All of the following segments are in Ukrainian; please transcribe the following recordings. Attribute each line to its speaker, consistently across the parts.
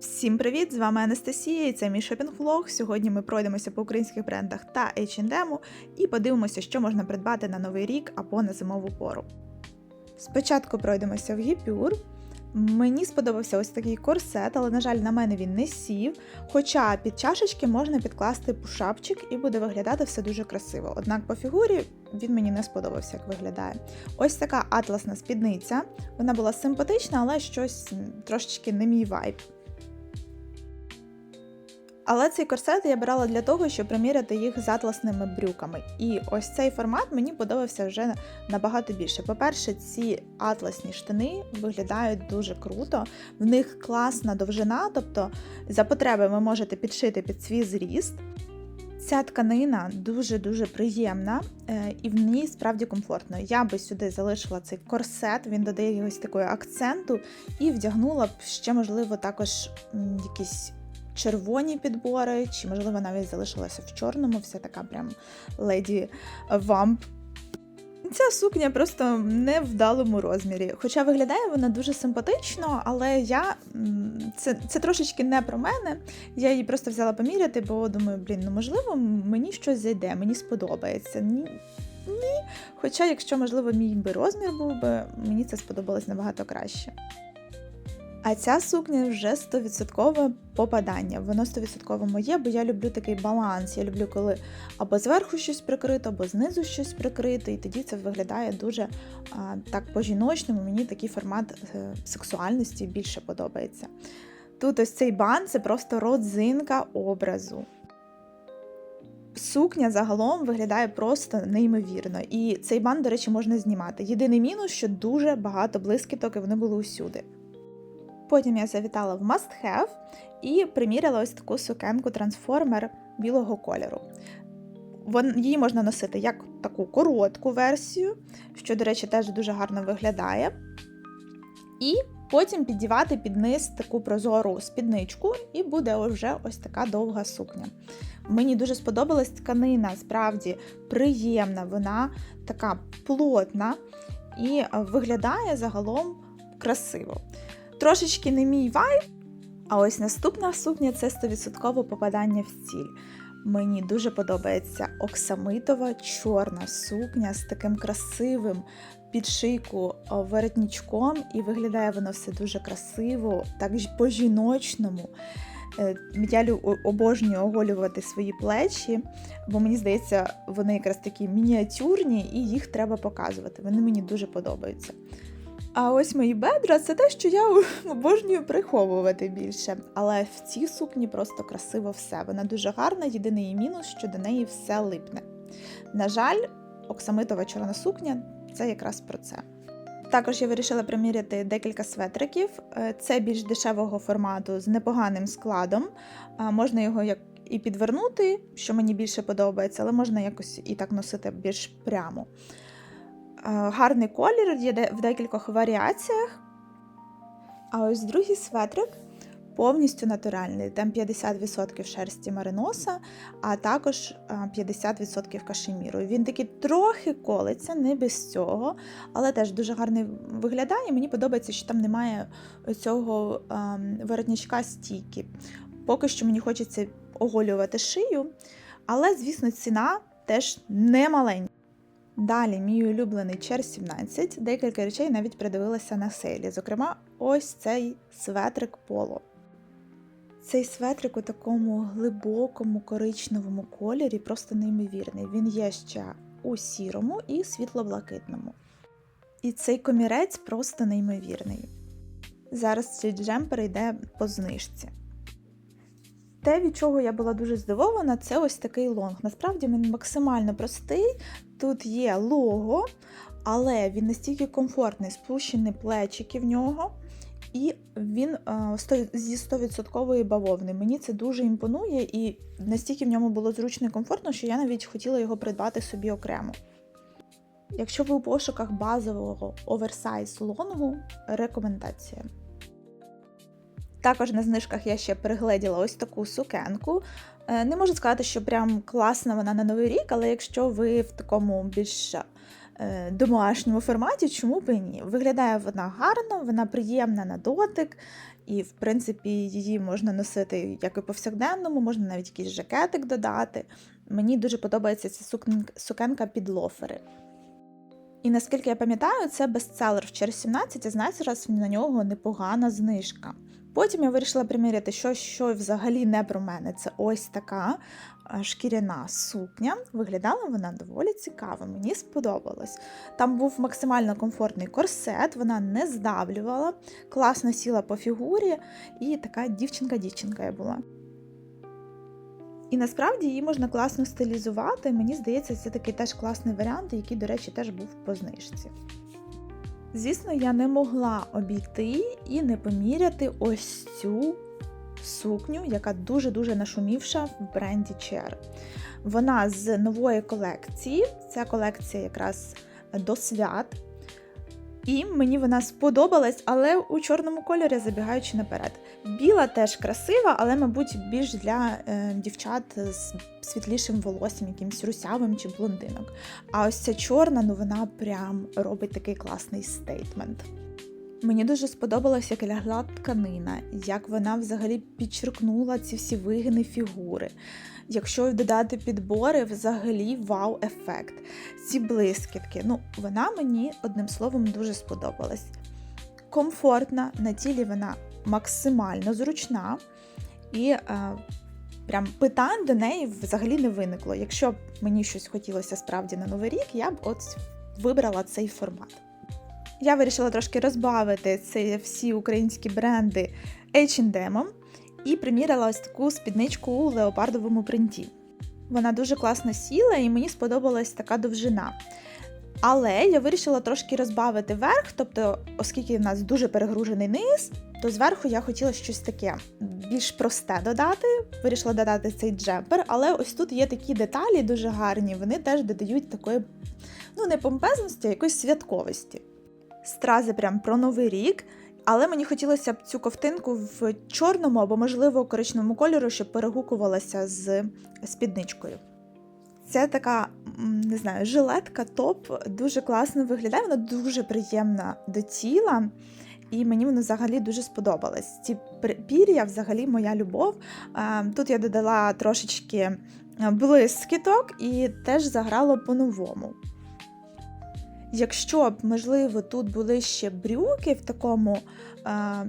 Speaker 1: Всім привіт! З вами Анастасія і це мій шопінг-влог. Сьогодні ми пройдемося по українських брендах та H&M і подивимося, що можна придбати на новий рік або на зимову пору. Спочатку пройдемося в Гіпюр. Мені сподобався ось такий корсет, але, на жаль, на мене він не сів. Хоча під чашечки можна підкласти пушапчик і буде виглядати все дуже красиво. Однак по фігурі він мені не сподобався, як виглядає. Ось така атласна спідниця. Вона була симпатична, але щось трошечки не мій вайб. Але цей корсет я брала для того, щоб приміряти їх з атласними брюками. І ось цей формат мені подобався вже набагато більше. По-перше, ці атласні штани виглядають дуже круто, в них класна довжина, тобто за потреби ви можете підшити під свій зріст. Ця тканина дуже-дуже приємна е, і в ній справді комфортно. Я би сюди залишила цей корсет, він додає якогось такого акценту, і вдягнула б ще, можливо, також якісь червоні підбори, чи, можливо, навіть залишилася в чорному, вся така прям леді вамп. Ця сукня просто не в вдалому розмірі. Хоча виглядає вона дуже симпатично, але я це, це трошечки не про мене. Я її просто взяла поміряти, бо думаю, блін, ну можливо, мені щось зайде, мені сподобається. Ні. Ні. Хоча, якщо, можливо, мій би розмір був би, мені це сподобалось набагато краще. А ця сукня вже 100% попадання. Воно 100% моє, бо я люблю такий баланс. Я люблю, коли або зверху щось прикрито, або знизу щось прикрито, і тоді це виглядає дуже а, так по-жіночному. Мені такий формат е, сексуальності більше подобається. Тут ось цей бан це просто родзинка образу. Сукня загалом виглядає просто неймовірно, і цей бан, до речі, можна знімати. Єдиний мінус, що дуже багато блискіток, і вони були усюди. Потім я завітала в Must Have і приміряла ось таку сукенку трансформер білого кольору. Її можна носити як таку коротку версію, що, до речі, теж дуже гарно виглядає. І потім піддівати під низ таку прозору спідничку, і буде вже ось така довга сукня. Мені дуже сподобалась тканина, справді приємна, вона така плотна і е, виглядає загалом красиво. Трошечки не мій вайб, а ось наступна сукня це 100% попадання в ціль. Мені дуже подобається оксамитова чорна сукня з таким красивим під шийку о, воротничком, і виглядає воно все дуже красиво, так по-жіночному. Е, Я обожнюю оголювати свої плечі, бо мені здається, вони якраз такі мініатюрні і їх треба показувати. Вони мені дуже подобаються. А ось мої бедра це те, що я обожнюю приховувати більше. Але в цій сукні просто красиво все. Вона дуже гарна, єдиний її мінус, що до неї все липне. На жаль, оксамитова чорна сукня це якраз про це. Також я вирішила приміряти декілька светриків. Е, Це більш дешевого формату з непоганим складом. Можна його як і підвернути, що мені більше подобається, але можна якось і так носити більш прямо. Е, Гарний колір, є в декількох варіаціях. А ось другий светрик повністю натуральний. Там 50% шерсті мариноса, а також е, 50% кашеміру. Він такий трохи колиться, не без цього, але теж дуже гарний виглядає. Мені подобається, що там немає цього ем, воротничка стійки. Поки що мені хочеться оголювати шию, але, звісно, ціна теж не маленька. Далі, мій улюблений Чер 17. Декілька речей навіть придивилася на сейлі. Зокрема, ось цей светрик поло. Цей светрик у такому глибокому коричневому кольорі, просто неймовірний. Він є ще у сірому і світло-блакитному. І цей комірець просто неймовірний. Зараз цей джемпер йде по знижці. Те, від чого я була дуже здивована, це ось такий лонг. Насправді він максимально простий. Тут є лого, але він настільки комфортний, спущені плечики в нього, і він е, зі 100% бавовни. Мені це дуже імпонує, і настільки в ньому було зручно і комфортно, що я навіть хотіла його придбати собі окремо. Якщо ви у пошуках базового оверсайз лонгу, рекомендація. Також на знижках я ще пригледіла ось таку сукенку. Е, Не можу сказати, що прям класна вона на новий рік, але якщо ви в такому більш е, домашньому форматі, чому б і ні. Виглядає вона гарно, вона приємна на дотик, і, в принципі, її можна носити як і повсякденному, можна навіть якийсь жакетик додати. Мені дуже подобається ця сукенка під лофери. І наскільки я пам'ятаю, це бестселер в через 17, а зараз на нього непогана знижка. Потім я вирішила приміряти щось, що взагалі не про мене. Це ось така шкіряна сукня. Виглядала вона доволі цікаво, мені сподобалось. Там був максимально комфортний корсет, вона не здавлювала, класно сіла по фігурі, і така дівчинка-дівчинка я була. І насправді її можна класно стилізувати. Мені здається, це такий теж класний варіант, який, до речі, теж був по знижці. Звісно, я не могла обійти і не поміряти ось цю сукню, яка дуже-дуже нашумівша в бренді Cher. Вона з нової колекції. Ця колекція якраз до свят. І мені вона сподобалась, але у чорному кольорі забігаючи наперед. Біла теж красива, але, мабуть, більш для е, дівчат з світлішим волоссям, якимось русявим чи блондинок. А ось ця чорна, ну вона прям робить такий класний стейтмент. Мені дуже сподобалось, як лягла тканина, як вона взагалі підчеркнула ці всі вигини фігури. Якщо додати підбори, взагалі вау-ефект. Ці блискітки. Ну, вона мені одним словом дуже сподобалась. Комфортна, на тілі вона максимально зручна і е, прям питань до неї взагалі не виникло. Якщо б мені щось хотілося справді на новий рік, я б от вибрала цей формат. Я вирішила трошки розбавити ці всі українські бренди H&M і приміряла ось таку спідничку у леопардовому принті. Вона дуже класно сіла і мені сподобалась така довжина. Але я вирішила трошки розбавити верх, тобто, оскільки в нас дуже перегружений низ, то зверху я хотіла щось таке більш просте додати. Вирішила додати цей джемпер, але ось тут є такі деталі дуже гарні, вони теж додають такої, ну, не помпезності, а якоїсь святковості. Стрази прям про новий рік. Але мені хотілося б цю ковтинку в чорному або, можливо, коричневому кольору, щоб перегукувалася з спідничкою. Це така, не знаю, жилетка топ, дуже класно виглядає, вона дуже приємна до тіла, і мені вона взагалі дуже сподобалась. Ці пір'я взагалі моя любов. Тут я додала трошечки блискіток і теж заграло по-новому. Якщо б, можливо, тут були ще брюки в такому,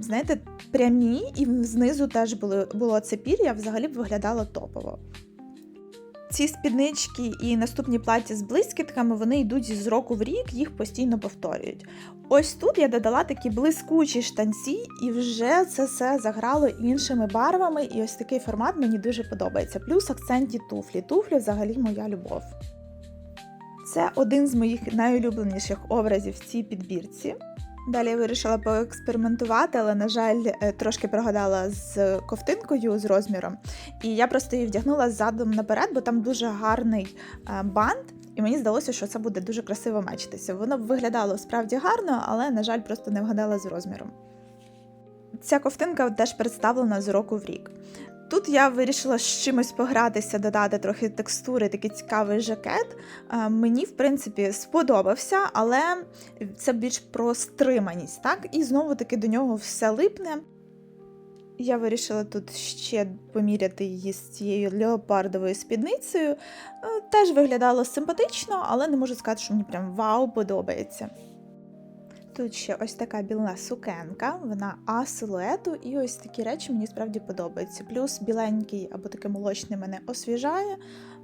Speaker 1: знаєте, прямі, і знизу теж були, було це пір'я, взагалі б виглядало топово. Ці спіднички і наступні плаття з блискітками вони йдуть з року в рік, їх постійно повторюють. Ось тут я додала такі блискучі штанці, і вже це все заграло іншими барвами, і ось такий формат мені дуже подобається. Плюс акценті туфлі. Туфлі взагалі моя любов. Це один з моїх найулюбленіших образів в цій підбірці. Далі я вирішила поекспериментувати, але, на жаль, е, трошки прогадала з ковтинкою з розміром. І я просто її вдягнула задом наперед, бо там дуже гарний е, бант, і мені здалося, що це буде дуже красиво мечитися. Воно виглядало справді гарно, але, на жаль, просто не вгадала з розміром. Ця ковтинка теж представлена з року в рік. Тут я вирішила з чимось погратися, додати трохи текстури, такий цікавий жакет. Е, Мені, в принципі, сподобався, але це більш про стриманість, так? І знову таки до нього все липне. Я вирішила тут ще поміряти її з цією леопардовою спідницею. Е, Теж виглядало симпатично, але не можу сказати, що мені прям вау подобається. Тут ще ось така білна сукенка, вона А силуету, і ось такі речі мені справді подобаються. Плюс біленький або такий молочний мене освіжає,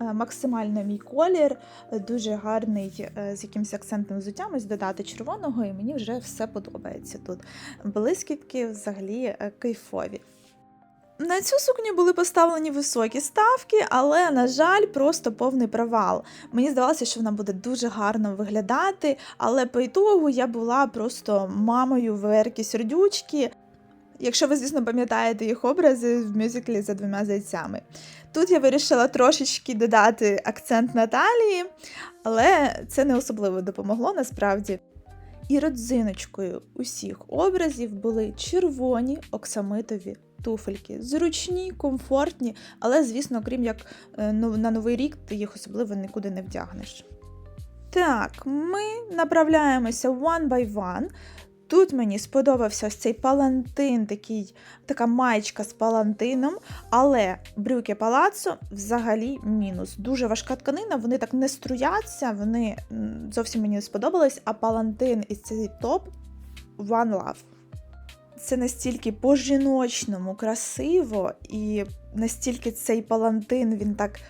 Speaker 1: е, максимально мій колір, дуже гарний е, з якимось акцентним взуттям, ось додати червоного, і мені вже все подобається тут. Блискітки взагалі е, кайфові. На цю сукню були поставлені високі ставки, але, на жаль, просто повний провал. Мені здавалося, що вона буде дуже гарно виглядати, але по ітогу я була просто мамою Верки Сердючки. Якщо ви, звісно, пам'ятаєте їх образи в мюзиклі за двома зайцями. Тут я вирішила трошечки додати акцент на талії, але це не особливо допомогло насправді. І родзиночкою усіх образів були червоні оксамитові туфельки. Зручні, комфортні, але, звісно, крім як е, ну, на новий рік, ти їх особливо нікуди не вдягнеш. Так, ми направляємося one by one. Тут мені сподобався ось цей палантин, такий, така маєчка з палантином, але брюки палацо взагалі мінус. Дуже важка тканина, вони так не струяться, вони зовсім мені не сподобались, а палантин і цей топ one love. Це настільки по-жіночному красиво, і настільки цей палантин він так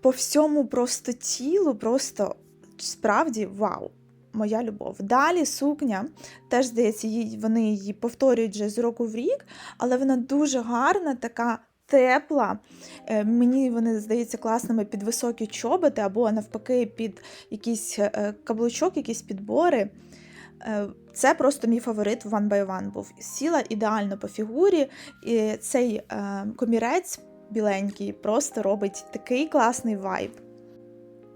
Speaker 1: по всьому просто тілу, просто справді вау. Моя любов. Далі сукня, теж здається, їй, вони її повторюють вже з року в рік, але вона дуже гарна, така тепла. Е, Мені вони здаються класними під високі чоботи, або навпаки, під якийсь е, каблучок, якісь підбори. Це просто мій фаворит в One by One був. Сіла ідеально по фігурі, і цей е, комірець біленький просто робить такий класний вайб.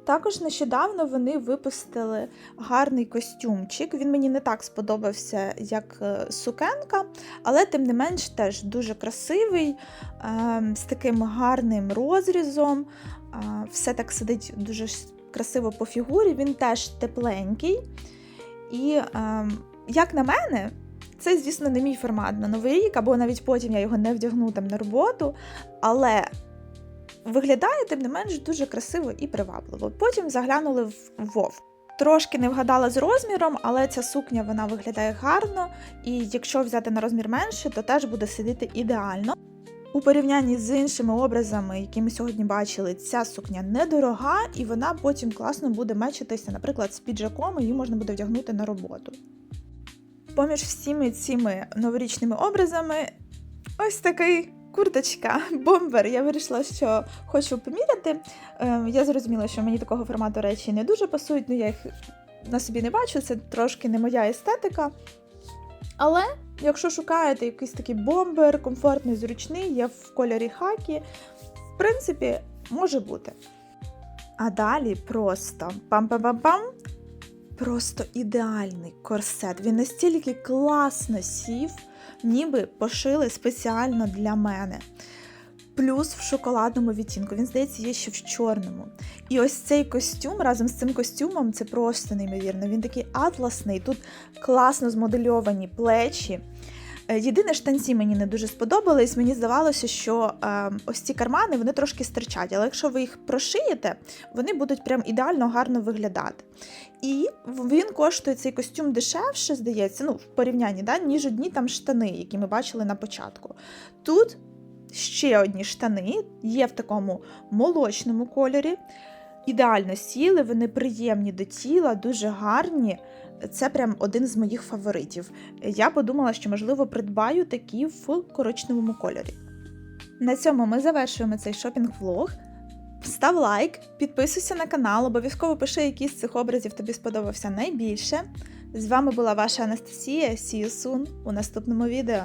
Speaker 1: Також нещодавно вони випустили гарний костюмчик. Він мені не так сподобався, як е, сукенка, але тим не менш теж дуже красивий, е, з таким гарним розрізом. Е, Все так сидить дуже красиво по фігурі. Він теж тепленький. І, е, як на мене, це, звісно, не мій формат на новий рік, або навіть потім я його не вдягну там на роботу. Але виглядає, тим не менш, дуже красиво і привабливо. Потім заглянули в Вов. Трошки не вгадала з розміром, але ця сукня вона виглядає гарно, і якщо взяти на розмір менше, то теж буде сидіти ідеально. У порівнянні з іншими образами, які ми сьогодні бачили, ця сукня недорога, і вона потім класно буде мечитися, наприклад, з піджаком, її можна буде вдягнути на роботу. Поміж всіми цими новорічними образами, ось такий курточка, бомбер. Я вирішила, що хочу поміряти. Е, Я зрозуміла, що мені такого формату речі не дуже пасують, ну я їх на собі не бачу, це трошки не моя естетика. Але якщо шукаєте якийсь такий бомбер, комфортний, зручний, є в кольорі хакі, в принципі, може бути. А далі просто пам-пам-пам-пам. Просто ідеальний корсет. Він настільки класно сів, ніби пошили спеціально для мене. Плюс в шоколадному відтінку. Він, здається, є ще в чорному. І ось цей костюм разом з цим костюмом це просто неймовірно. Він такий атласний, тут класно змодельовані плечі. Е, Єдине штанці мені не дуже сподобались. Мені здавалося, що е, ось ці кармани вони трошки стирчать, але якщо ви їх прошиєте, вони будуть прям ідеально гарно виглядати. І він коштує цей костюм дешевше, здається, ну, в порівнянні, да, ніж одні там штани, які ми бачили на початку. Тут ще одні штани є в такому молочному кольорі. Ідеально сіли, вони приємні до тіла, дуже гарні. Це прям один з моїх фаворитів. Я подумала, що можливо придбаю такі в коричневому кольорі. На цьому ми завершуємо цей шопінг-влог. Став лайк, підписуйся на канал, обов'язково пиши, який з цих образів тобі сподобався найбільше. З вами була ваша Анастасія. See you soon у наступному відео.